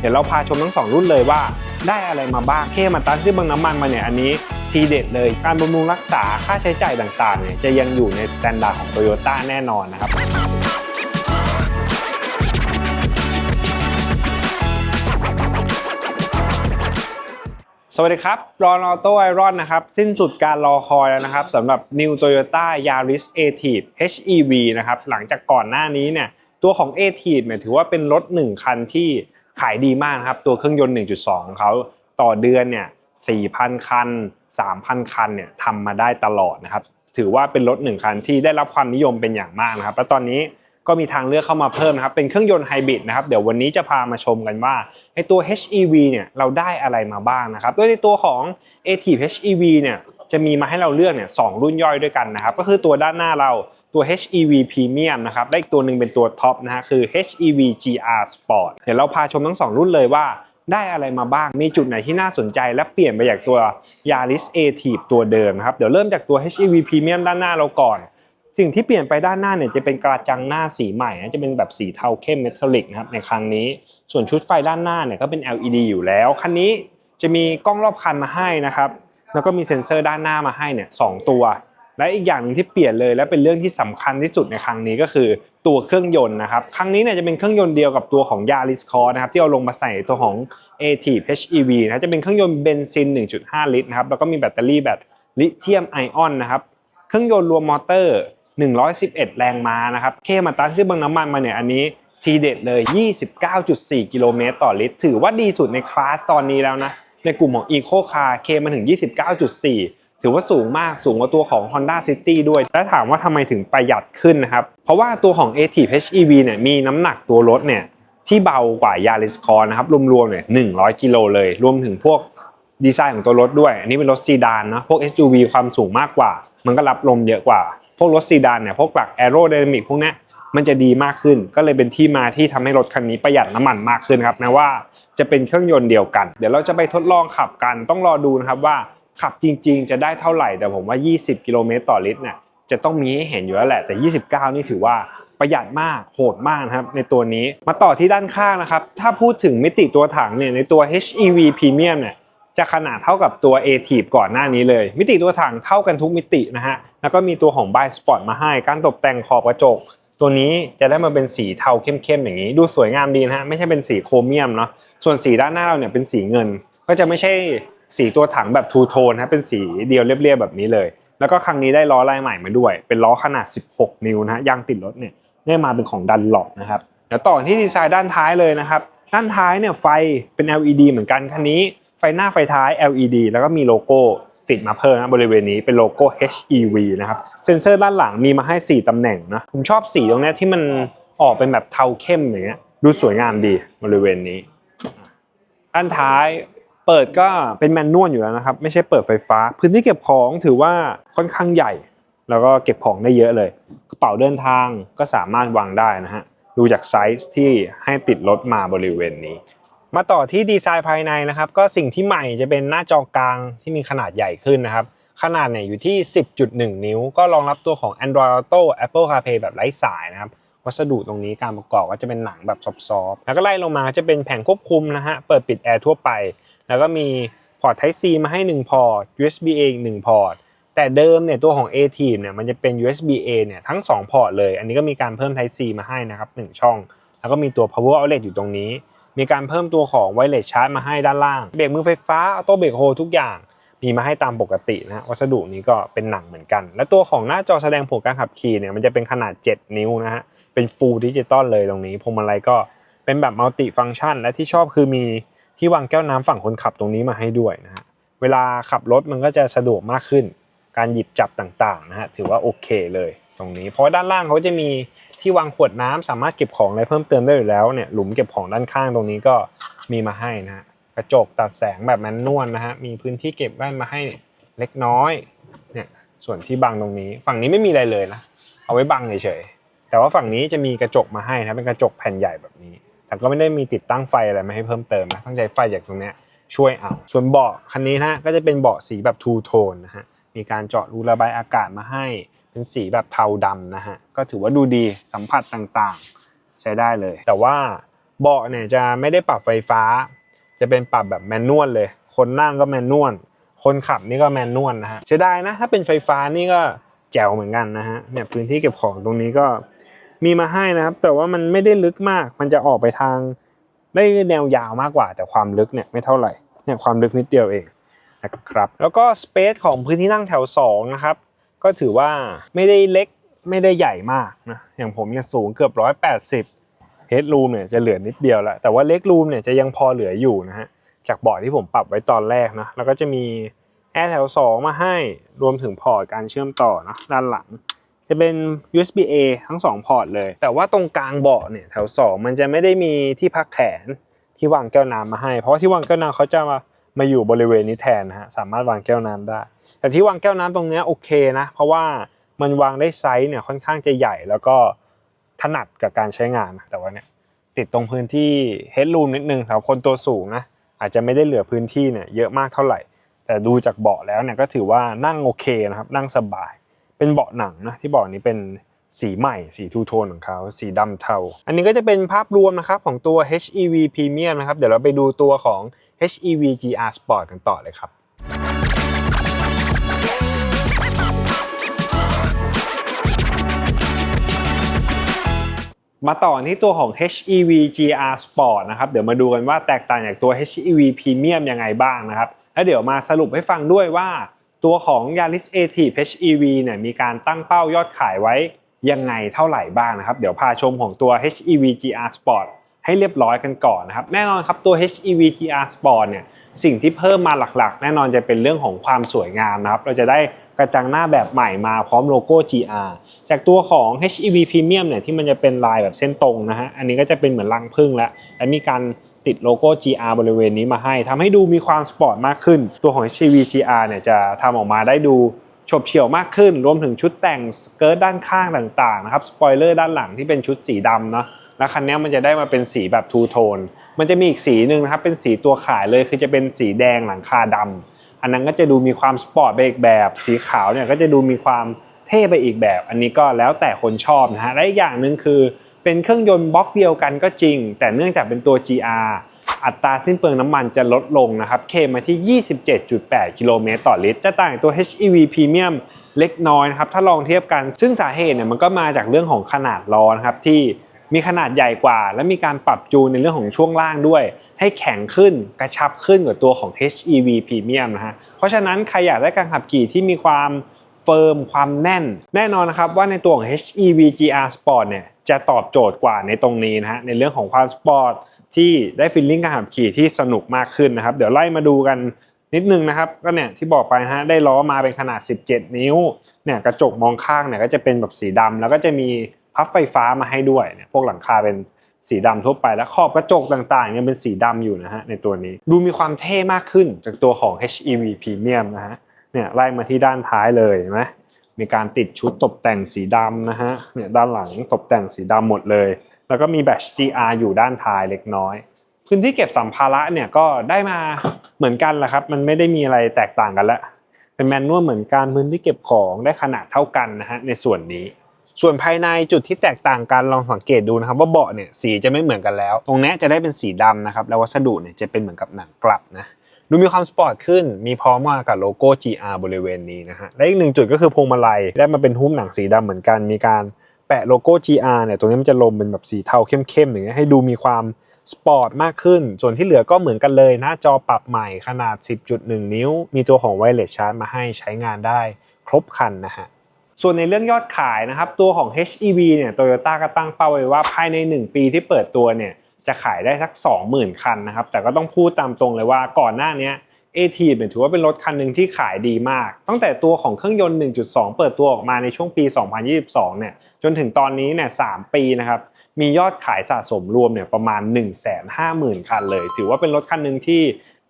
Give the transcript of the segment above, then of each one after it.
เดี๋ยวเราพาชมทั้งสองรุ่นเลยว่าได้อะไรมาบ้างเคมาตันซึ่งบางน้ำมันมาเนี่ยอันนี้ทีเด็ดเลยการบำรุงรักษาค่าใช้จ่ายต่างๆเนี่ยจะยังอยู่ในสแตนดาร์ดของโตโยต้าแน่นอนนะครับสวัสดีครับ รอนอโตไอรอนนะครับ สิ้นสุดการรอคอยแล้วนะครับสำหรับ New Toyota Yaris a t i v HEV นะครับ หลังจากก่อนหน้านี้เนี่ย ตัวของ a t i v เนี่ยถือว่าเป็นรถ 1 คันที่ ขายดีมากครับตัวเครื่องยนต์ 1.2 เขาต่อเดือนเนี่ย 4,000 คัน 3,000 คันเนี่ยทำมาได้ตลอดนะครับ ถือว่าเป็นรถ 1 คันที่ได้รับความนิยมเป็นอย่างมากนะครับ และตอนนี้ก็มีทางเลือกเข้ามาเพิ่มนะครับ เป็นเครื่องยนต์ไฮบริดนะครับ เดี๋ยววันนี้จะพามาชมกันว่าในตัว HEV เนี่ยเราได้อะไรมาบ้างนะครับ โดยในตัวของ a t HEV เนี่ยจะมีมาให้เราเลือกเนี่ยสองรุ่นย่อยด้วยกันนะครับ ก็คือตัวด้านหน้าเรา ตัว HEV Premium นะครับและอีกตัวหนึ่งเป็นตัวท็อปนะฮะคือ HEV GR Sport เดี๋ยวเราพาชมทั้งสองรุ่นเลยว่าได้อะไรมาบ้าง มีจุดไหนที่น่าสนใจและเปลี่ยนไปจากตัว Yaris a t i v ตัวเดิมครับ เดี๋ยวเริ่มจากตัว HEV Premium ด้านหน้าเราก่อน สิ่งที่เปลี่ยนไปด้านหน้าเนี่ยจะเป็นกระจังหน้าสีใหม่นะจะเป็นแบบสีเทาเข้มเมทัลลิกนะครับในครั้งนี้ ส่วนชุดไฟด้านหน้าเนี่ยก็เป็น LED อยู่แล้ว คันนี้จะมีกล้องรอบคันมาให้นะครับ แล้วก็มีเซ็นเซอร์ด้านหน้ามาให้เนี่ยสองตัว และอีกอย่างหนึ่งที่เปลี่ยนเลยและเป็นเรื่องที่สำคัญที่สุดในครั้งนี้ก็คือตัวเครื่องยนต์นะครับ ครั้งนี้เนี่ยจะเป็นเครื่องยนต์เดียวกับตัวของ Yaris Cross นะครับที่เอาลงมาใส่ตัวของ a t HEV นะจะเป็นเครื่องยนต์เบนซิน 1.5 ลิตรนะครับแล้วก็มีแบตเตอรี่แบบลิเธียมไอออนนะครับเครื่องยนต์รวมมอเตอร์ 111 แรงม้านะครับเคมาตันซึ่งเบางน้ำมันมาเนี่ยอันนี้ทีเด็ดเลย 29.4 กิโลเมตรต่อลิตร ถือว่าดีสุดในคลาสตอนนี้แล้วนะในกลุ่มของ Eco Car เคมาถึง 29.4 ถือว่าสูงมากสูงกว่าตัวของ Honda City ด้วย และถามว่าทำไมถึงประหยัดขึ้นนะครับ เพราะว่าตัวของ a t HEV เนี่ยมีน้ำหนักตัวรถเนี่ยที่เบากว่า Yaris Cross นะครับรวมๆเนี่ย100 กิโลเลย รวมถึงพวกดีไซน์ของตัวรถด้วย อันนี้เป็นรถซีดานนะพวก SUV ความสูงมากกว่า มันก็รับลมเยอะกว่า พวกรถซีดานเนี่ยพวกหลักแอโรไดนามิกพวกนี้มันจะดีมากขึ้น ก็เลยเป็นที่มาที่ทำให้รถคันนี้ประหยัดน้ำมันมากขึ้นครับแม้ว่าจะเป็นเครื่องยนต์เดียวกัน เดี๋ยวเราจะไปทดลองขับกันต้องรอดูนะครับว่า ขับจริง ๆ จะได้เท่าไหร่ แต่ผมว่า 20 กิโลเมตรต่อลิตรเนี่ยจะต้องมีให้เห็นอยู่แล้วแหละ แต่ 29 นี่ถือว่าประหยัดมากโหดมากนะครับในตัวนี้มาต่อที่ด้านข้างนะครับ ถ้าพูดถึงมิติตัวถังเนี่ยในตัว HEV Premium เนี่ยจะขนาดเท่ากับตัว a t i v ก่อนหน้านี้เลย มิติตัวถังเท่ากันทุกมิตินะฮะแล้วก็มีตัวของ By Spot มาให้ การตกแต่งขอบกระจก ตัวนี้จะได้มาเป็นสีเทาเข้มๆอย่างนี้ ดูสวยงามดีนะฮะไม่ใช่เป็นสีโครเมียมเนาะส่วนสีด้านหน้าเราเนี่ยเป็นสีเงิน ก็จะไม่ใช่ สีตัวถังแบบทูโทนนะเป็นสีเดียวเรียบๆแบบนี้เลย แล้วก็ครั้งนี้ได้ล้อลายใหม่มาด้วย เป็นล้อขนาด 16 นิ้วนะยางติดรถเนี่ยได้มาเป็นของดันหลอกนะครับเดี๋ยวต่อที่ดีไซน์ด้านท้ายเลยนะครับด้านท้ายเนี่ยไฟเป็น LED เหมือนกันคันนี้ไฟหน้าไฟท้าย LED แล้วก็มีโลโก้ติดมาเพิ่มนะบริเวณนี้เป็นโลโก้ HEV นะครับเซ็นเซอร์ด้านหลังมีมาให้ 4ตำแหน่งนะผมชอบสีตรงนี้ที่มันออกเป็นแบบเทาเข้มอย่างเงี้ยดูสวยงามดีบริเวณนี้ ด้านท้าย เปิดก็เป็นแมนนวลอยู่แล้วนะครับ ไม่ใช่เปิดไฟฟ้า พื้นที่เก็บของถือว่าค่อนข้างใหญ่ แล้วก็เก็บของได้เยอะเลย กระเป๋าเดินทางก็สามารถวางได้นะฮะ ดูจากไซส์ที่ให้ติดรถมาบริเวณนี้ มาต่อที่ดีไซน์ภายในนะครับ ก็สิ่งที่ใหม่จะเป็นหน้าจอกลางที่มีขนาดใหญ่ขึ้นนะครับ ขนาดเนี่ยอยู่ที่ 10.1 นิ้ว ก็รองรับตัวของ Android Auto Apple CarPlay แบบไร้สายนะครับวัสดุตรงนี้การประกอบก็จะเป็นหนังแบบซอฟต์ๆแล้วก็ไล่ลงมาจะเป็นแผงควบคุมนะฮะ เปิดปิดแอร์ทั่วไป แล้วก็มีพอร์ต Type C มาให้ 1 พอร์ต USB A อีก1พอร์ต แต่เดิมเนี่ยตัวของ A t e a m เนี่ยมันจะเป็น USB A เนี่ยทั้ง 2 พอร์ตเลย อันนี้ก็มีการเพิ่ม Type C มาให้นะครับ 1 ช่อง แล้วก็มีตัว power outlet อยู่ตรงนี้ มีการเพิ่มตัวของ wireless charge มาให้ด้านล่าง เบรกมือไฟฟ้าออโต้เบรกโฮทุกอย่าง มีมาให้ตามปกตินะฮะวัสดุนี้ก็เป็นหนังเหมือนกัน และตัวของหน้าจอแสดงผลการขับขี่เนี่ยมันจะเป็นขนาด 7 นิ้วนะฮะ เป็น full digital เลยตรงนี้ พวงมาลัยก็เป็นแบบ multi function และที่ชอบคือมี ที่วางแก้วน้ำฝั่งคนขับตรงนี้มาให้ด้วยนะฮะเวลาขับรถมันก็จะสะดวกมากขึ้น การหยิบจับต่างๆนะฮะถือว่าโอเคเลยตรงนี้ เพราะว่าด้านล่างเขาจะมีที่วางขวดน้ำสามารถเก็บของอะไรเพิ่มเติมได้อยู่แล้วเนี่ยหลุมเก็บของด้านข้างตรงนี้ก็มีมาให้นะฮะกระจกตัดแสงแบบแมนนวลนะฮะมีพื้นที่เก็บแว่นมาให้เล็กน้อยเนี่ยส่วนที่บังตรงนี้ ฝั่งนี้ไม่มีอะไรเลยนะเอาไว้บังเฉยๆแต่ว่าฝั่งนี้จะมีกระจกมาให้นะเป็นกระจกแผ่นใหญ่แบบนี้ แต่ก็ไม่ได้มีติดตั้งไฟอะไรมาให้เพิ่มเติมนะตั้งใจไฟจากตรงเนี้ยช่วยเอาส่วนเบาะคันนี้นะก็จะเป็นเบาะสีแบบทูโทนนะฮะมีการเจาะรูระบายอากาศมาให้ เป็นสีแบบเทาดำนะฮะก็ถือว่าดูดีสัมผัสต่างๆ ใช้ได้เลย แต่ว่าเบาะเนี่ยจะไม่ได้ปรับไฟฟ้า จะเป็นปรับแบบแมนนวลเลย คนนั่งก็แมนนวลคนขับนี่ก็แมนนวลนะฮะเสียดายนะถ้าเป็นไฟฟ้านี่ก็แจ๋วเหมือนกันนะฮะเนี่ยพื้นที่เก็บของตรงนี้ก็ มีมาให้นะครับ แต่ว่ามันไม่ได้ลึกมาก มันจะออกไปทางได้แนวยาวมากกว่า แต่ความลึกเนี่ยไม่เท่าไหร่เนี่ยความลึกนิดเดียวเองนะครับแล้วก็สเปซของพื้นที่นั่งแถวสองนะครับก็ถือว่าไม่ได้เล็กไม่ได้ใหญ่มากนะอย่างผมเนี่ยสูงเกือบร้อยแปดสิบเฮดรูมเนี่ยจะเหลือนิดเดียวล้วแต่ว่าเล็กรูมเนี่ยจะยังพอเหลืออยู่นะฮะจากบอร์ดที่ผมปรับไว้ตอนแรกนะแล้วก็จะมีแอร์แถว2มาให้รวมถึงพอร์ตการเชื่อมต่อนะด้านหลัง จะเป็น USB A ทั้ง 2 พอร์ตเลย แต่ว่าตรงกลางเบาะเนี่ยแถว 2 มันจะไม่ได้มีที่พักแขนที่วางแก้วน้ำมาให้ เพราะว่าที่วางแก้วน้ำเขาจะมามาอยู่บริเวณนี้แทนนะฮะสามารถวางแก้วน้ำได้ แต่ที่วางแก้วน้ำตรงเนี้ยโอเคนะ เพราะว่ามันวางได้ไซส์เนี่ยค่อนข้างจะใหญ่แล้วก็ถนัดกับการใช้งานแต่ว่าเนี่ยติดตรงพื้นที่ headroom นิดนึงสำหรับคนตัวสูงนะอาจจะไม่ได้เหลือพื้นที่เนี่ยเยอะมากเท่าไหร่ แต่ดูจากเบาะแล้วเนี่ยก็ถือว่านั่งโอเคนะครับนั่งสบาย เป็นเบาะหนังนะที่เบาะนี้เป็นสีใหม่สีทูโทนของเขาสีดำเทา อันนี้ก็จะเป็นภาพรวมนะครับของตัว HEV Premium นะครับ เดี๋ยวเราไปดูตัวของ HEV GR Sport กันต่อเลยครับมาต่อที่ตัวของ HEV GR Sport นะครับ เดี๋ยวมาดูกันว่าแตกต่างจากตัว HEV Premium ยังไงบ้างนะครับ แล้วเดี๋ยวมาสรุปให้ฟังด้วยว่า ตัวของ Yaris A-Tip HEV เนี่ยมีการตั้งเป้ายอดขายไว้ยังไงเท่าไหร่บ้างนะครับ เดี๋ยวพาชมของตัว HEV GR Sport ให้เรียบร้อยกันก่อนนะครับ แน่นอนครับตัว HEV GR Sport เนี่ยสิ่งที่เพิ่มมาหลักๆ แน่นอนจะเป็นเรื่องของความสวยงามนะครับ เราจะได้กระจังหน้าแบบใหม่มาพร้อมโลโก้ GR จากตัวของ HEV Premium เนี่ยที่มันจะเป็นลายแบบเส้นตรงนะฮะอันนี้ก็จะเป็นเหมือนรังผึ้งแล้วและมีการ ติดโลโก้ GR บริเวณนี้มาให้ทำให้ดูมีความสปอร์ตมากขึ้น ตัวของ HEV GR เนี่ยจะทำออกมาได้ดูฉบเฉี่ยวมากขึ้น รวมถึงชุดแต่งสเกิร์ตด้านข้างต่างๆนะครับสปอยเลอร์ด้านหลังที่เป็นชุดสีดำเนาะแล้วคันนี้มันจะได้มาเป็นสีแบบทูโทนมันจะมีอีกสีหนึ่งนะครับเป็นสีตัวขายเลยคือจะเป็นสีแดงหลังคาดำอันนั้นก็จะดูมีความสปอร์ตไปอีกแบบ สีขาวเนี่ยก็จะดูมีความ เท่ไปอีกแบบ อันนี้ก็แล้วแต่คนชอบนะฮะและอีกอย่างหนึ่งคือเป็นเครื่องยนต์บล็อกเดียวกันก็จริง แต่เนื่องจากเป็นตัว GR อัตราสิ้นเปลืองน้ำมันจะลดลงนะครับเคมาที่ 27.8 กิโลเมตรต่อลิตร จะต่างตัว HEV Premium เล็กน้อยนะครับ ถ้าลองเทียบกัน ซึ่งสาเหตุเนี่ยมันก็มาจากเรื่องของขนาดล้อนะครับที่มีขนาดใหญ่กว่า และมีการปรับจูนในเรื่องของช่วงล่างด้วย ให้แข็งขึ้นกระชับขึ้นกว่าตัวของ HEV Premium นะฮะ เพราะฉะนั้นใครอยากได้การขับขี่ที่มีความ เฟิร์มความแน่น แน่นอนนะครับว่าในตัวของ HEV GR Sport เนี่ยจะตอบโจทย์กว่าในตรงนี้นะฮะในเรื่องของความสปอร์ตที่ได้ฟีลลิ่งการขับขี่ที่สนุกมากขึ้นนะครับ เดี๋ยวไล่มาดูกันนิดนึงนะครับก็เนี่ยที่บอกไปนะฮะได้ล้อมาเป็นขนาด 17 นิ้วเนี่ยกระจกมองข้างเนี่ยก็จะเป็นแบบสีดำแล้วก็จะมีพับไฟฟ้ามาให้ด้วยเนี่ยพวกหลังคาเป็นสีดำทั่วไปแล้วขอบกระจกต่างๆยังเป็นสีดำอยู่นะฮะในตัวนี้ ดูมีความเท่มากขึ้นจากตัวของ HEV Premium นะฮะ เนี่ยไล่มาที่ด้านท้ายเลยเห็นไหมมีการติดชุดตกแต่งสีดำนะฮะเนี่ยด้านหลังตกแต่งสีดำหมดเลย แล้วก็มีแบต GR อยู่ด้านท้ายเล็กน้อย พื้นที่เก็บสัมภาระเนี่ยก็ได้มาเหมือนกันแหละครับ มันไม่ได้มีอะไรแตกต่างกันละเป็นแมนนวลเหมือนกันพื้นที่เก็บของได้ขนาดเท่ากันนะฮะในส่วนนี้ส่วนภายในจุดที่แตกต่างกันลองสังเกตดูนะครับว่าเบาะเนี่ยสีจะไม่เหมือนกันแล้ว ตรงนี้จะได้เป็นสีดำนะครับแล้ววัสดุเนี่ยจะเป็นเหมือนกับหนังกลับนะ ดูมีความสปอร์ตขึ้น มีพร้อมมากับโลโก้ GR บริเวณนี้นะฮะ และอีกหนึ่งจุดก็คือพวงมาลัย ได้มาเป็นหุ้มหนังสีดำเหมือนกัน มีการแปะโลโก้ GR เนี่ย ตรงนี้มันจะลมเป็นแบบสีเทาเข้มๆอย่างเงี้ย ให้ดูมีความสปอร์ตมากขึ้น ส่วนที่เหลือก็เหมือนกันเลย หน้าจอปรับใหม่ขนาด 10.1 นิ้ว มีตัวของไวเลสชาร์จมาให้ใช้งานได้ครบคันนะฮะส่วนในเรื่องยอดขายนะครับ ตัวของ HEV เนี่ยโตโยต้าก็ตั้งเป้าไว้ว่าภายใน 1 ปีที่เปิดตัวเนี่ย จะขายได้สัก 20,000 คันนะครับ แต่ก็ต้องพูดตามตรงเลยว่าก่อนหน้านี้ a t เนี่ยถือว่าเป็นรถคันหนึ่งที่ขายดีมาก ตั้งแต่ตัวของเครื่องยนต์ 1.2 เปิดตัวออกมาในช่วงปี 2022 เนี่ย จนถึงตอนนี้เนี่ย 3 ปีนะครับ มียอดขายสะสมรวมเนี่ยประมาณ 150,000 คันเลย ถือว่าเป็นรถคันหนึ่งที่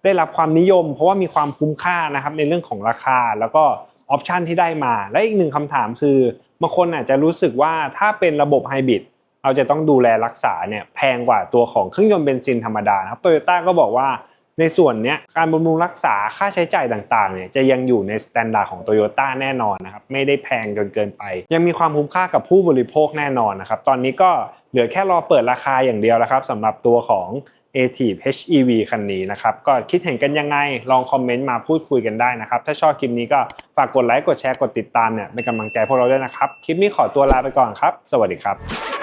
ได้รับความนิยม เพราะว่ามีความคุ้มค่านะครับในเรื่องของราคาแล้วก็ออปชันที่ได้มา และอีกหนึ่งคำถามคือบางคนอาจจะรู้สึกว่าถ้าเป็นระบบไฮบริด เราจะต้องดูแลรักษาเนี่ยแพงกว่าตัวของเครื่องยนต์เบนซินธรรมดานะครับโตโยต้าก็บอกว่าในส่วนเนี้ยการบำรุงรักษาค่าใช้จ่ายต่างๆเนี่ยจะยังอยู่ในสแตนดาร์ดของ Toyota แน่นอนนะครับไม่ได้แพงจนเกินไป ยังมีความคุ้มค่ากับผู้บริโภคแน่นอนนะครับตอนนี้ก็เหลือแค่รอเปิดราคาอย่างเดียวแล้วครับสำหรับตัวของ a t HEV คันนี้นะครับก็คิดเห็นกันยังไง ลองคอมเมนต์มาพูดคุยกันได้นะครับ ถ้าชอบคลิปนี้ก็ฝากกดไลค์กดแชร์กดติดตามเนี่ยเป็นกำลังใจพวกเราด้วยนะครับ คลิปนี้ขอตัวลาไปก่อนครับ สวัสดีครับ